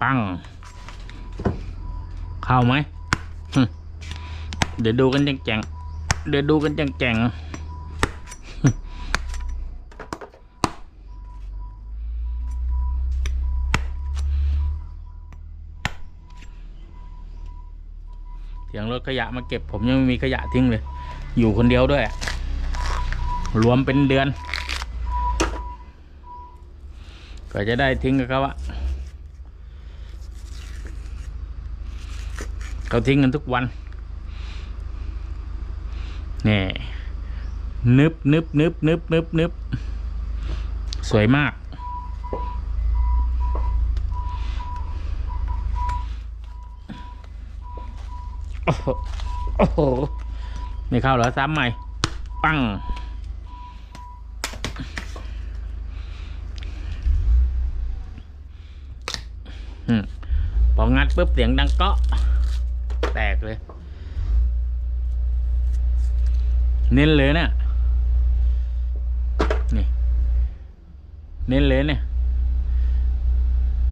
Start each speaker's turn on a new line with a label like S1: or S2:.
S1: ปังเข้าไหม เดี๋ยวดูกันแจงเดี๋ยวดูกันแจงๆหึเสียงรถขยะมาเก็บผมยังไม่มีขยะทิ้งเลย อยู่คนเดียวด้วย รวมเป็นเดือน ก็จะได้ทิ้งกับเขาอะ เขาทิ้งกันทุกวันนี่นึบนึบนึบนึบนึบนึบสวยมาก โอ้โหโอ้โหไม่เข้าเหรอ ซ้ำใหม่ ปังพองัดปุ๊บเสียงดังเกาะแตก เลย เน้นเลยเนะี่ยนี่ เน้นเลยเนี่ย